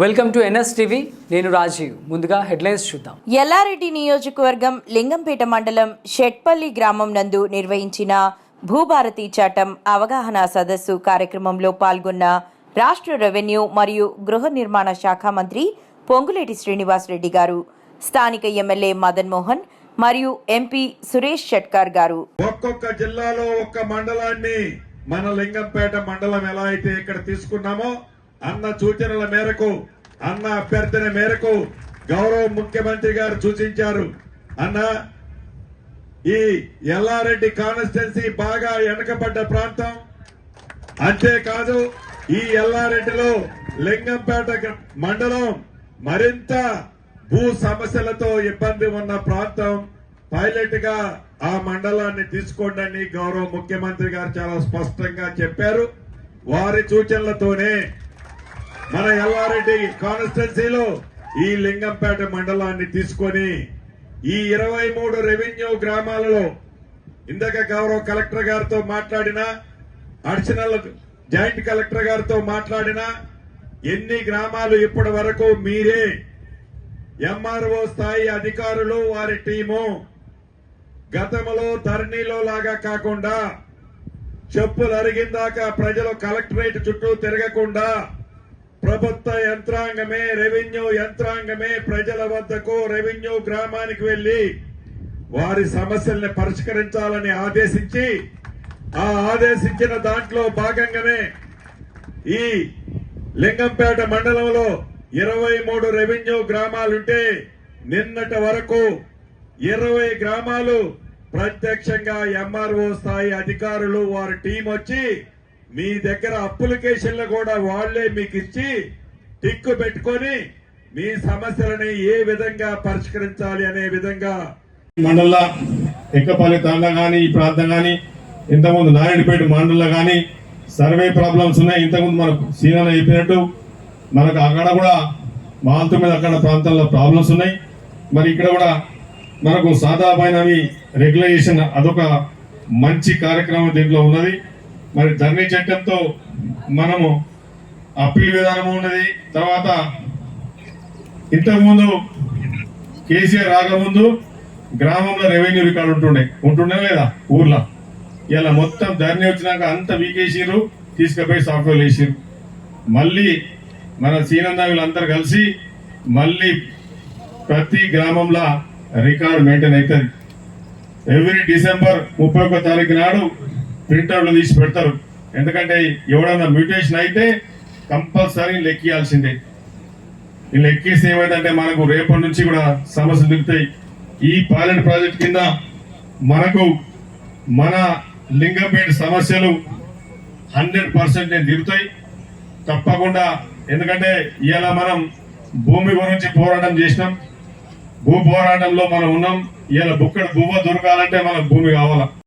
Welcome to NS TV నేను రాజీవ్. ముందుగా headlines చూద్దాం. ఎల్లారెడ్డి నియోజకవర్గం లింగంపేట మండలం షెట్పల్లి గ్రామం నందు నిర్వహించిన భూభారతి చట్టం అవగాహన సదస్సు కార్యక్రమంలో పాల్గొన్న రాష్ట్ర రెవెన్యూ మరియు గృహ నిర్మాణ శాఖ మంత్రి పొంగులేటి శ్రీనివాసరెడ్డి గారు స్థానిక ఎమ్మెల్యే మదన్ మోహన్ మరియు ఎంపీ సురేష్ షెట్కర్ గారు. ఒక్కొక్క జిల్లాలో ఒక్క మండలాన్ని మన లింగంపేట మండలం ఎలా అయితే ఇక్కడ తీసుకున్నామో అన్న సూచనల మేరకు అన్న అభ్యర్థన మేరకు గౌరవ ముఖ్యమంత్రి గారు సూచించారు. అన్న ఈ ఎల్లారెడ్డి కాన్స్టిట్యున్సీ బాగా వెనకబడ్డ ప్రాంతం. అంతేకాదు ఈ ఎల్లారెడ్డిలో లింగంపేట మండలం మరింత భూ సమస్యలతో ఇబ్బంది ఉన్న ప్రాంతం. పైలట్గా ఆ మండలాన్ని తీసుకోండి గౌరవ ముఖ్యమంత్రి గారు చాలా స్పష్టంగా చెప్పారు. వారి సూచనలతోనే మన ఎల్లారెడ్డి కాన్స్టిట్యున్సీలో ఈ లింగంపేట మండలాన్ని తీసుకొని ఈ ఇరవై మూడు రెవెన్యూ గ్రామాలలో ఇందాక గౌరవ కలెక్టర్ గారితో మాట్లాడిన అడిషనల్ జాయింట్ కలెక్టర్ గారితో మాట్లాడిన ఎన్ని గ్రామాలు ఇప్పటి వరకు మీరే ఎంఆర్ఓ స్థాయి అధికారులు వారి టీము గతంలో ధరణిలో లాగా కాకుండా చెప్పులు అరిగిందాక ప్రజలు కలెక్టరేట్ చుట్టూ తిరగకుండా ప్రభుత్వ యంత్రాంగమే రెవెన్యూ యంత్రాంగమే ప్రజల వద్దకు రెవెన్యూ గ్రామానికి వెళ్ళి వారి సమస్యల్ని పరిష్కరించాలని ఆదేశించి ఆ ఆదేశించిన దాంట్లో భాగంగానే ఈ లింగంపేట మండలంలో ఇరవై మూడు రెవెన్యూ గ్రామాలుంటే నిన్నటి వరకు ఇరవై గ్రామాలు ప్రత్యక్షంగా ఎంఆర్ఓ స్థాయి అధికారులు వారి టీం వచ్చి మీ దగ్గర అప్లికేషన్లు కూడా వాళ్ళే మీకు ఇచ్చి టిక్కు పెట్టుకొని మీ సమస్యలని ఏ విధంగా పరిష్కరించాలి అనే విధంగా మండల ఎక్కపల్లి తాండా కానీ ఈ ప్రాంతం కానీ ఇంతకుముందు నారాయణపేట మండల కానీ సర్వే ప్రాబ్లమ్స్ ఉన్నాయి. ఇంతకుముందు మనకు సీనియర్ చెప్పినట్టు మనకు అక్కడ కూడా మాల్తో మీద అక్కడ ప్రాంతాల్లో ప్రాబ్లమ్స్ ఉన్నాయి. మరి ఇక్కడ కూడా మనకు సాదాపైనవి రెగ్యులైజేషన్ అదొక మంచి కార్యక్రమం దీంట్లో ఉన్నది. మరి ధరణి చట్టంతో మనము అప్పీల్ విధానం ఉన్నది. తర్వాత ఇంతకుముందు కేసీఆర్ రాకముందు గ్రామంలో రెవెన్యూ రికార్డు ఉంటుండే. ఉంటుండే లేదా? ఊర్లో. ఇలా మొత్తం ధరణి వచ్చినాక అంత వీకేసిరు తీసుకుపోయి సాఫ్ట్వేర్ వేసిరు మళ్ళీ మన సీనందా కలిసి మళ్ళీ ప్రతి గ్రామంలో రికార్డు మెయింటైన్ అవుతుంది ఎవ్రీ డిసెంబర్ ముప్పై ఒక్క తారీఖు నాడు ప్రింట్అవుట్లు తీసి పెడతారు. ఎందుకంటే ఎవడన్నా మ్యూటేషన్ అయితే కంపల్సరీ లెక్కియాల్సిందే. వీళ్ళు ఎక్కేసి ఏమైందంటే మనకు రేపటి నుంచి కూడా సమస్యలు దిగుతాయి. ఈ పైలట్ ప్రాజెక్ట్ కింద మనకు మన లింగంపేట సమస్యలు హండ్రెడ్ పర్సెంట్ దిగుతాయి. తప్పకుండా ఎందుకంటే ఇలా మనం భూమి గురించి పోరాటం చేసినాం. భూ పోరాటంలో మనం ఉన్నాం. ఇలా బుక్కడ భూమ దొరకాలంటే మనకు భూమి కావాలా?